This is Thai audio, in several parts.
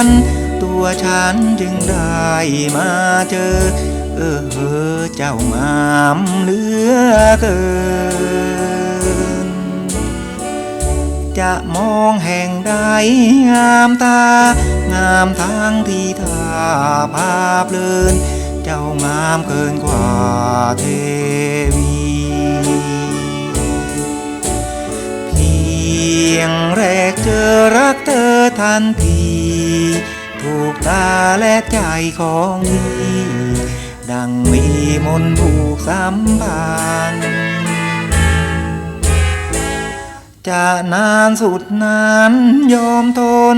ันตัวฉันจึงได้มาเจอเออเออเจ้างามเหลือเกิน จะมองแห่งใดงามตา งามทั้งที่ทาภาพเลิน เจ้างามเกินกว่าเทวีเพียงแรกเจอรักเธอ ทันที ถูกตาและใจของพี่ดังมีมนผูกสัมพันธ์จะนานสุดนานยอมทน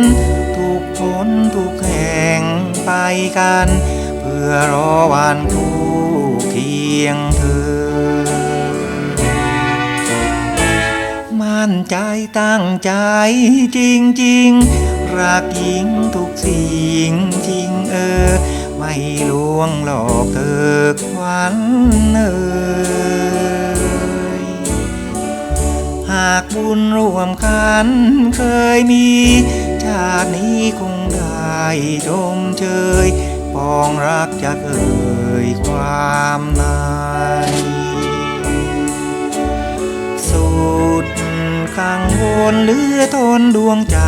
ทุกผลทุกแห่งไปกัน เพื่อรอวันคู่เคียงเธอ ใจตั้งใจจริงๆรักหญิงทุกสิ่งจริงเออ ไม่ลวงหลอกเธอควันเอ่ยหากบุญร่วมกันเคยมี ชาตินี้คงได้ชมเชย ปองรักจะเอ่ยความนสุ งวลเหลือทนดวงใจ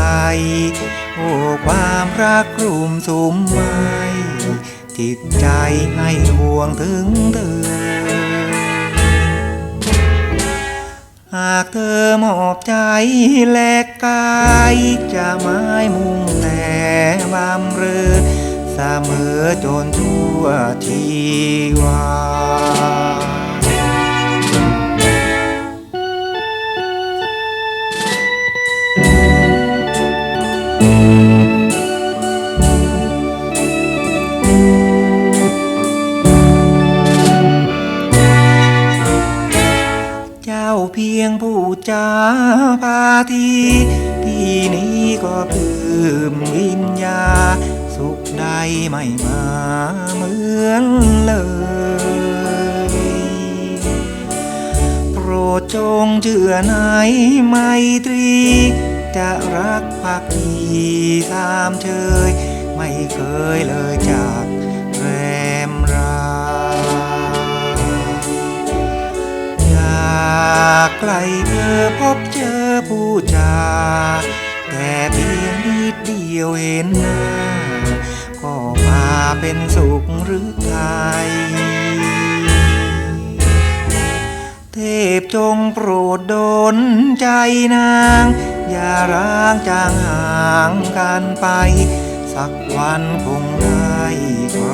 โอ้ความรักกลุ่มสุมไว้จิตใจให้ห่วงถึงเธอ หากเธอมอบใจแลกกายจะไม่มุ่งแต่บำเรอเสมอจนทั่วชีวา เพียงผู้จาพาทีที่นี้ก็ปลื้มวิญญา สุขใดไม่มาเหมือนเลยโปรดจงเชื่อในไมตรี จะรักภักดีตามเชยไม่เคยเลยจากแร ใกล้เธอพบเจอผู้จา แต่เพียงนิดเดียวเห็นหน้า ก็มาเป็นสุขหรือไทยเทพจงโปรดดลใจนาง อย่าร้างจางห่างกันไป สักวันคงได้คร